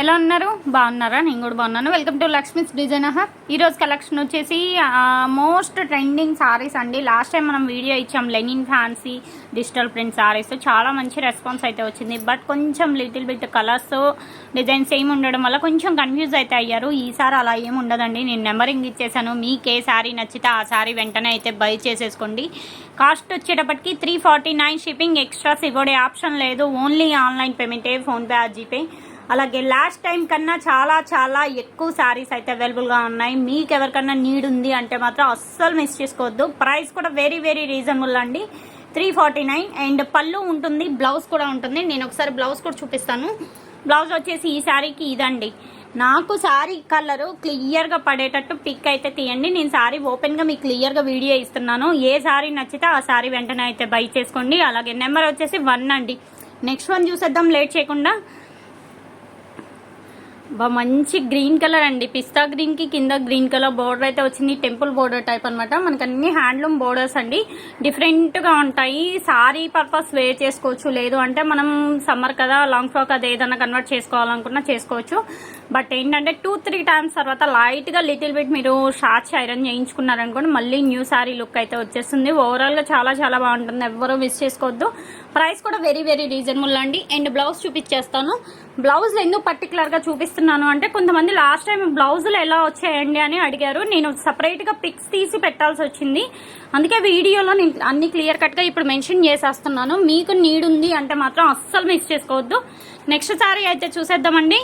ఎలా ఉన్నారు? బాగున్నారా? నేను కూడా బాగున్నాను. Welcome to Lakshmi's design hub ఈరోజు కలెక్షన్ వచ్చేసి మోస్ట్ ట్రెండింగ్ సారీస్ అండి. లాస్ట్ టైం మనం వీడియో ఇచ్చాం. Linen fancy digital print saris చాలా మంచి రెస్పాన్స్ అయితే వచ్చింది. బట్ కొంచెం లిటిల్ బిట్ కలర్స్ డిజైన్స్ ఏమి ఉండడం వల్ల కొంచెం కన్ఫ్యూజ్ అయితే అయ్యారు. ఈసారి అలా ఏమి ఉండదండి. నేను నెంబరింగ్ ఇచ్చేసాను. మీకు ఏ శారీ నచ్చితే ఆ శారీ వెంటనే అయితే బై చేసేసుకోండి. కాస్ట్ వచ్చేటప్పటికి three forty nine shipping extras ఇవ్వడే option లేదు. ఓన్లీ ఆన్లైన్ పేమెంటే ఫోన్పే ఆ జీపే అలాగే లాస్ట్ టైం కన్నా చాలా చాలా ఎక్కువ శారీస్ అయితే అవైలబుల్గా ఉన్నాయి. మీకు ఎవరికన్నా నీడ్ ఉంది అంటే మాత్రం అస్సలు మిస్ చేసుకోవద్దు. ప్రైస్ కూడా వెరీ వెరీ రీజనబుల్ అండి. త్రీ ఫార్టీ నైన్ అండ్ పళ్ళు ఉంటుంది బ్లౌజ్ కూడా ఉంటుంది. నేను ఒకసారి బ్లౌజ్ కూడా చూపిస్తాను. బ్లౌజ్ వచ్చేసి ఈ శారీకి ఇదండి. నాకు శారీ కలరు క్లియర్గా పడేటట్టు పిక్ అయితే తీయండి. నేను శారీ ఓపెన్గా మీకు క్లియర్గా వీడియో ఇస్తున్నాను. ఏ శారీ నచ్చితే ఆ శారీ వెంటనే అయితే బై చేసుకోండి. అలాగే నెంబర్ వచ్చేసి వన్ అండి. నెక్స్ట్ వన్ చూసేద్దాం. లేట్ చేయకుండా. బా మంచి గ్రీన్ కలర్ అండి. పిస్తా గ్రీన్కి కింద గ్రీన్ కలర్ బోర్డర్ అయితే వచ్చింది. టెంపుల్ బోర్డర్ టైప్ అనమాట మనకి అన్ని హ్యాండ్లూమ్ బోర్డర్స్ అండి. డిఫరెంట్గా ఉంటాయి. సారీ పర్పస్ వేర్ చేసుకోవచ్చు. లేదు అంటే మనం సమ్మర్ కదా లాంగ్ ఫ్రాక్ అది ఏదైనా కన్వర్ట్ చేసుకోవాలనుకున్నా చేసుకోవచ్చు. బట్ ఏంటంటే టూ త్రీ టైమ్స్ తర్వాత లైట్గా లిటిల్ బిట్ మీరు షార్ట్స్ ఐరన్ చేయించుకున్నారనుకోండి మళ్ళీ న్యూ సారీ లుక్ అయితే వచ్చేస్తుంది. ఓవరాల్గా చాలా చాలా బాగుంటుంది. ఎవరు మిస్ చేసుకోవద్దు. ప్రైస్ కూడా వెరీ వెరీ రీజనబుల్ అండి. అండ్ బ్లౌజ్ చూపించేస్తాను. బ్లౌజ్ ఎందుకు పర్టికులర్గా చూపిస్తున్నాను అంటే కొంతమంది లాస్ట్ టైం బ్లౌజులు ఎలా వచ్చాయండి అని అడిగారు. నేను సపరేట్గా పిక్స్ తీసి పెట్టాల్సి వచ్చింది. అందుకే వీడియోలో నేను అన్ని క్లియర్ కట్గా ఇప్పుడు మెన్షన్ చేసేస్తున్నాను. మీకు నీడ్ ఉంది అంటే మాత్రం అస్సలు మిస్ చేసుకోవద్దు. నెక్స్ట్ సారీ అయితే చూసేద్దామండి.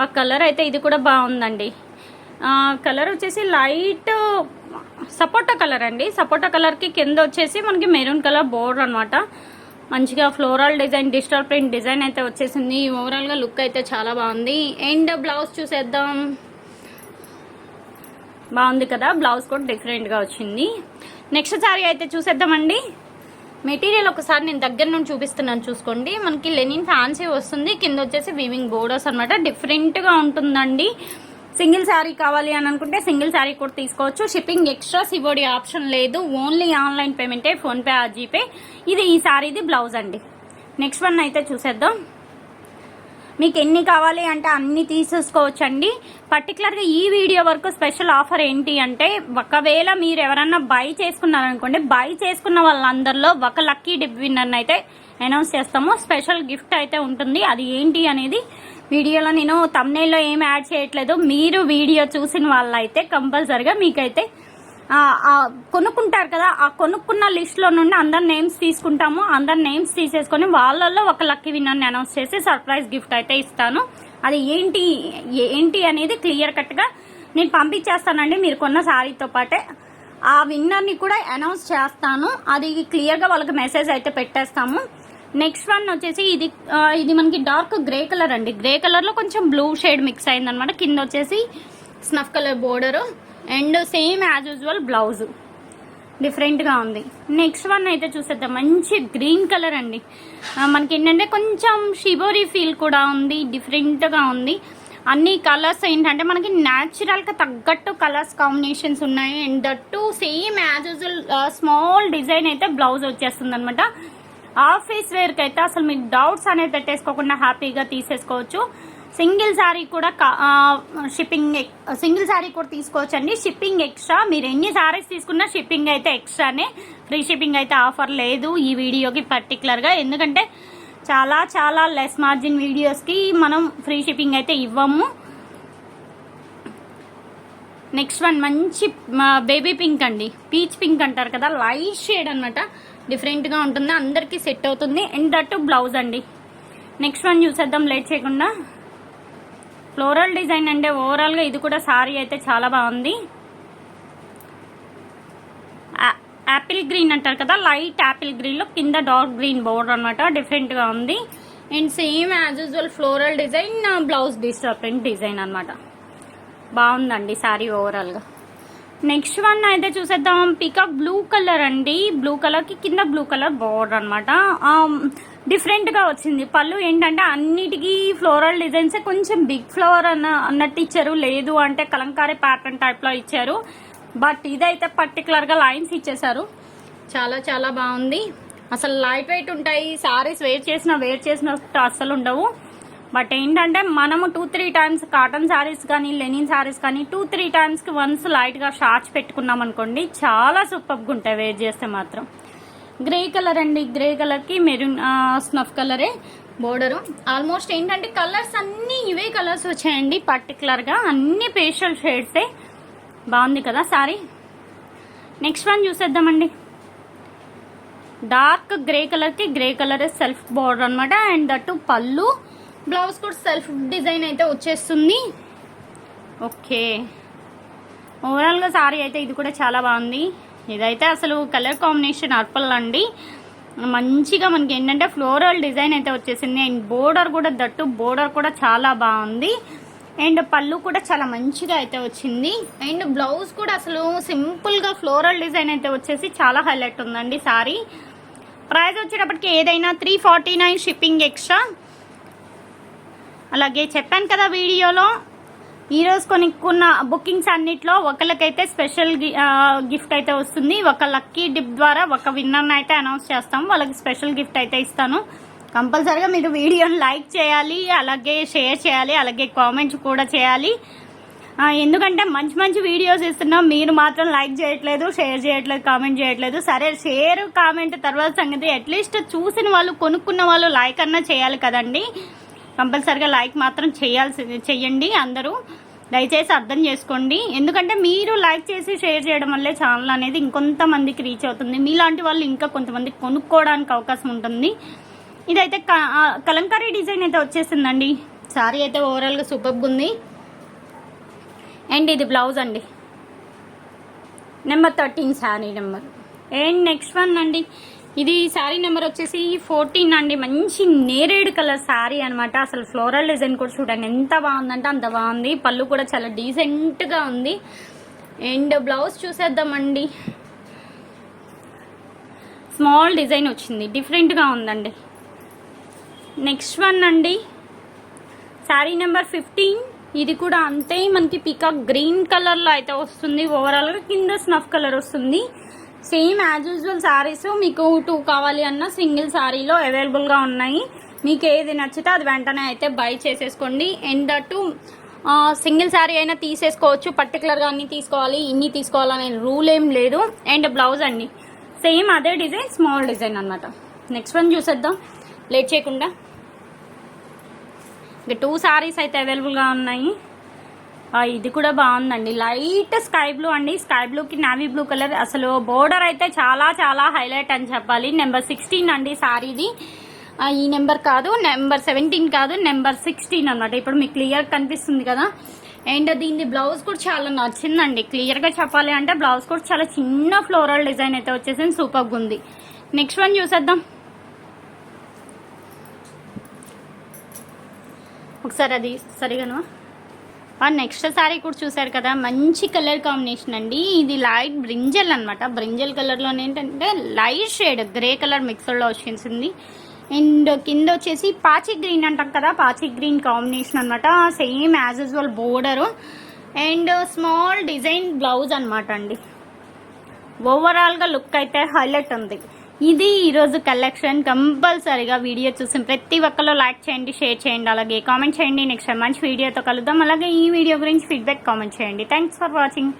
ఆ కలర్ అయితే ఇది కూడా బాగుందండి. కలర్ వచ్చేసి లైట్ సపోటా కలర్ అండి. సపోటా కలర్కి కింద వచ్చేసి మనకి మెరూన్ కలర్ బోర్డర్ అనమాట మంచిగా floral design digital print design అయితే వచ్చేసింది. ఓవరాల్గా లుక్ అయితే చాలా బాగుంది. అండ్ బ్లౌజ్ చూసేద్దాం. బాగుంది కదా? బ్లౌజ్ కూడా డిఫరెంట్గా వచ్చింది. నెక్స్ట్ సారీ అయితే చూసేద్దామండి. మెటీరియల్ ఒకసారి నేను దగ్గర నుండి చూపిస్తున్నాను చూసుకోండి. మనకి లెనిన్ ఫ్యాన్సీ వస్తుంది. కింద వచ్చేసి వీవింగ్ బోర్డర్స్ అనమాట డిఫరెంట్గా ఉంటుందండి. సింగిల్ శారీ కావాలి అని అనుకుంటే సింగిల్ శారీ కూడా తీసుకోవచ్చు. షిప్పింగ్ ఎక్స్ట్రా సివోడి ఆప్షన్ లేదు. ఓన్లీ ఆన్లైన్ పేమెంటే ఫోన్పే ఆ జీపే ఇది ఈ శారీది బ్లౌజ్ అండి. నెక్స్ట్ వన్ అయితే చూసేద్దాం. మీకు ఎన్ని కావాలి అంటే అన్ని తీసేసుకోవచ్చు అండి పర్టికులర్గా ఈ వీడియో వరకు స్పెషల్ ఆఫర్ ఏంటి అంటే ఒకవేళ మీరు ఎవరన్నా బై చేసుకున్నారనుకోండి బై చేసుకున్న వాళ్ళందరిలో ఒక లక్కీ డిప్ విన్నర్ అయితే అనౌన్స్ చేస్తాము. స్పెషల్ గిఫ్ట్ అయితే ఉంటుంది. అది ఏంటి అనేది వీడియోలో నేను తమ్నేల్లో ఏం యాడ్ చేయట్లేదు. మీరు వీడియో చూసిన వాళ్ళైతే కంపల్సరిగా మీకైతే కొనుక్కుంటారు కదా ఆ కొనుక్కున్న లిస్ట్లో నుండి అందరి నేమ్స్ తీసుకుంటాము. అందరి నేమ్స్ తీసేసుకొని వాళ్ళల్లో ఒక లక్కీ విన్నర్ని అనౌన్స్ చేసి సర్ప్రైజ్ గిఫ్ట్ అయితే ఇస్తాను. అది ఏంటి ఏంటి అనేది క్లియర్ కట్గా నేను పంపించేస్తానండి. మీరు కొన్న శారీతో పాటే ఆ విన్నర్ని కూడా అనౌన్స్ చేస్తాను. అది క్లియర్గా వాళ్ళకి మెసేజ్ అయితే పెట్టేస్తాము. నెక్స్ట్ వన్ వచ్చేసి ఇది ఇది మనకి డార్క్ గ్రే కలర్ అండి. గ్రే కలర్లో కొంచెం బ్లూ షేడ్ మిక్స్ అయిందనమాట కింద వచ్చేసి snuff colour border and same as usual blouse డిఫరెంట్గా ఉంది. నెక్స్ట్ వన్ అయితే చూసేద్దాం. మంచి గ్రీన్ కలర్ అండి. మనకి ఏంటంటే కొంచెం షిబోరీ ఫీల్ కూడా ఉంది డిఫరెంట్గా ఉంది. అన్ని కలర్స్ ఏంటంటే మనకి న్యాచురల్గా తగ్గట్టు కలర్స్ కాంబినేషన్స్ ఉన్నాయి. And that same as usual small design అయితే బ్లౌజ్ వచ్చేస్తుంది అనమాట ఆఫీస్ వేర్కి అయితే అసలు మీకు డౌట్స్ అనేది పెట్టేసుకోకుండా హ్యాపీగా తీసేసుకోవచ్చు. సింగిల్ శారీ కూడా షిప్పింగ్ సింగిల్ శారీ కూడా తీసుకోవచ్చు అండి షిప్పింగ్ ఎక్స్ట్రా మీరు ఎన్ని శారీస్ తీసుకున్నా షిప్పింగ్ అయితే ఎక్స్ట్రానే. ఫ్రీ షిప్పింగ్ అయితే ఆఫర్ లేదు ఈ వీడియోకి పర్టికులర్గా ఎందుకంటే చాలా చాలా లెస్ మార్జిన్ వీడియోస్కి మనం ఫ్రీ షిప్పింగ్ అయితే ఇవ్వము. నెక్స్ట్ వన్ మంచి బేబీ పింక్ అండి. పీచ్ పింక్ అంటారు కదా లైట్ షేడ్ అనమాట డిఫరెంట్గా ఉంటుంది అందరికీ సెట్ అవుతుంది. అండ్ దట్ బ్లౌజ్ అండి. నెక్స్ట్ వన్ చూసేద్దాం లేట్ చేయకుండా. ఫ్లోరల్ డిజైన్ అంటే ఓవరాల్గా ఇది కూడా సారీ అయితే చాలా బాగుంది. యాపిల్ గ్రీన్ అంటారు కదా లైట్ యాపిల్ గ్రీన్లో కింద డార్క్ గ్రీన్ బోర్డర్ అనమాట డిఫరెంట్గా ఉంది. And same as usual floral design blouse డిస్టర్బెంట్ design అనమాట బాగుందండి శారీ ఓవరాల్గా నెక్స్ట్ వన్ అయితే చూసేద్దాం. పికాక్ బ్లూ కలర్ అండి. బ్లూ కలర్కి కింద బ్లూ కలర్ బోర్డర్ అనమాట డిఫరెంట్గా వచ్చింది. పళ్ళు ఏంటంటే అన్నిటికీ ఫ్లోరల్ డిజైన్స్ కొంచెం బిగ్ ఫ్లవర్ అన్న అన్నట్టు ఇచ్చారు. లేదు అంటే కలంకారీ ప్యాటర్న్ టైప్లో ఇచ్చారు. బట్ ఇదైతే పర్టికులర్గా లైన్స్ ఇచ్చేసారు చాలా చాలా బాగుంది. అసలు లైట్ వెయిట్ ఉంటాయి. సారీస్ వేర్ చేసిన వేర్ చేసిన అస్సలు ఉండవు. బట్ ఏంటంటే మనము two three times cotton saris కానీ లెనిన్ శారీస్ కానీ టూ త్రీ టైమ్స్కి వన్స్ లైట్గా షార్ట్స్ పెట్టుకున్నాం అనుకోండి చాలా సూపర్గా ఉంటాయి వేర్ చేస్తే మాత్రం. గ్రే కలర్ అండి. గ్రే కలర్కి మెరూన్ స్నఫ్ కలరే బోర్డరు ఆల్మోస్ట్ ఏంటంటే కలర్స్ అన్నీ ఇవే కలర్స్ వచ్చాయండి. పర్టికులర్గా అన్ని పేషల్ షేడ్సే బాగుంది కదా సారీ నెక్స్ట్ వన్ చూసేద్దామండి. డార్క్ గ్రే కలర్కి గ్రే కలర్ సెల్ఫ్ బోర్డర్ అనమాట అండ్ దట్టు పళ్ళు బ్లౌజ్ కూడా సెల్ఫ్ డిజైన్ అయితే వచ్చేస్తుంది. ఓకే. ఓవరాల్గా సారీ అయితే ఇది కూడా చాలా బాగుంది. ఇదైతే అసలు కలర్ కాంబినేషన్ అర్పల్ అండి. మంచిగా మనకి ఏంటంటే ఫ్లోరల్ డిజైన్ అయితే వచ్చేసింది. అండ్ బోర్డర్ కూడా దట్టు బోర్డర్ కూడా చాలా బాగుంది. అండ్ పళ్ళు కూడా చాలా మంచిగా అయితే వచ్చింది. అండ్ బ్లౌజ్ కూడా అసలు సింపుల్గా ఫ్లోరల్ డిజైన్ అయితే వచ్చేసి చాలా హైలైట్ ఉందండి సారీ. ప్రైస్ వచ్చేటప్పటికి ఏదైనా three forty nine shipping extra అలాగే చెప్పాను కదా వీడియోలో ఈరోజు కొనుక్కున్న బుకింగ్స్ అన్నిట్లో ఒకరికైతే స్పెషల్ గి- గిఫ్ట్ అయితే వస్తుంది. ఒక లక్కీ డిప్ ద్వారా ఒక విన్నర్ని అయితే అనౌన్స్ చేస్తాం. వాళ్ళకి స్పెషల్ గిఫ్ట్ అయితే ఇస్తాను. కంపల్సరిగా మీరు వీడియోని లైక్ చేయాలి అలాగే షేర్ చేయాలి అలాగే కామెంట్స్ కూడా చేయాలి. ఎందుకంటే మంచి మంచి వీడియోస్ ఇస్తున్నాం. మీరు మాత్రం లైక్ చేయట్లేదు షేర్ చేయట్లేదు కామెంట్ చేయట్లేదు. సరే షేర్ కామెంట్ తర్వాత సంగతి అట్లీస్ట్ చూసిన వాళ్ళు కొనుక్కున్న వాళ్ళు లైక్ అన్నా చేయాలి కదండి. కంపల్సరిగా లైక్ మాత్రం చేయాల్సి చెయ్యండి అందరూ. దయచేసి అర్థం చేసుకోండి. ఎందుకంటే మీరు లైక్ చేసి షేర్ చేయడం వల్లే ఛానల్ అనేది ఇంకొంతమందికి రీచ్ అవుతుంది. మీలాంటి వాళ్ళు ఇంకా కొంతమంది కొనుక్కోవడానికి అవకాశం ఉంటుంది. ఇదైతే కలంకారీ డిజైన్ అయితే వచ్చేసిందండి. సారీ అయితే ఓవరాల్గా సూపర్గా ఉంది. అండ్ ఇది బ్లౌజ్ అండి. Number thirteen sari number. And next one అండి. ఇది శారీ నెంబర్ వచ్చేసి ఫోర్టీన్ అండి. మంచి నేరేడు కలర్ శారీ అనమాట అసలు ఫ్లోరల్ డిజైన్ కూడా చూడండి. ఎంత బాగుందంటే అంత బాగుంది. పళ్ళు కూడా చాలా డీసెంట్గా ఉంది. అండ్ బ్లౌజ్ చూసేద్దామండి. స్మాల్ డిజైన్ వచ్చింది. డిఫరెంట్గా ఉందండి. నెక్స్ట్ వన్ అండి. Sari number fifteen. ఇది కూడా అంతే. మనకి పికాక్ గ్రీన్ కలర్లో అయితే వస్తుంది. ఓవరాల్గా కింద స్నఫ్ కలర్ వస్తుంది. సేమ్ యాజ్ యూజువల్ శారీస్ మీకు టూ కావాలి అన్న సింగిల్ శారీలో అవైలబుల్గా ఉన్నాయి. మీకు ఏది నచ్చితే అది వెంటనే అయితే బై చేసేసుకోండి. అండ్ దట్టు సింగిల్ శారీ అయినా తీసేసుకోవచ్చు. పర్టికులర్గా అన్ని తీసుకోవాలి ఇన్ని తీసుకోవాలనే రూల్ ఏం లేదు. అండ్ బ్లౌజ్ అండి. సేమ్ అదే డిజైన్ స్మాల్ డిజైన్ అన్నమాట. నెక్స్ట్ వన్ చూసేద్దాం. లేట్ చేయకుండా. ఇంకా టూ శారీస్ అయితే అవైలబుల్గా ఉన్నాయి. ఇది కూడా బాగుందండి. లైట్ స్కై బ్లూ అండి. స్కై బ్లూకి నావీ బ్లూ కలర్ అసలు బోర్డర్ అయితే చాలా చాలా హైలైట్ అని చెప్పాలి. నెంబర్ సిక్స్టీన్ అండి సారీది ఈ నెంబర్ కాదు నెంబర్ సెవెంటీన్ కాదు నెంబర్ సిక్స్టీన్ అన్నమాట. ఇప్పుడు మీకు క్లియర్ కనిపిస్తుంది కదా. అండ్ దీని బ్లౌజ్ కూడా చాలా నచ్చిందండి. క్లియర్గా చెప్పాలి అంటే బ్లౌజ్ కూడా చాలా చిన్న ఫ్లోరల్ డిజైన్ అయితే వచ్చేసింది. సూపర్గా ఉంది నెక్స్ట్ వన్ చూసేద్దాం. ఒకసారి అది సరిగాను? నెక్స్ట్ సారీ కూడా చూసారు కదా మంచి కలర్ కాంబినేషన్ అండి. ఇది లైట్ బ్రింజల్ అనమాట బ్రింజల్ కలర్లో ఏంటంటే లైట్ షేడ్ గ్రే కలర్ మిక్సర్లో వచ్చేసింది అండ్ కింద వచ్చేసి పాచి గ్రీన్ అంటాం కదా పాచి గ్రీన్ కాంబినేషన్ అనమాట same as usual border. And small design blouse అనమాట అండి. ఓవరాల్గా లుక్ అయితే హైలైట్ ఉంది. ఇది ఈరోజు కలెక్షన్ కంపల్సరీగా వీడియో చూసిన ప్రతి ఒక్కరు లైక్ చేయండి షేర్ చేయండి అలాగే కామెంట్ చేయండి. నెక్స్ట్ మంచి వీడియోతో కలుద్దాం. అలాగే ఈ వీడియో గురించి ఫీడ్బ్యాక్ కామెంట్ చేయండి. Thanks for watching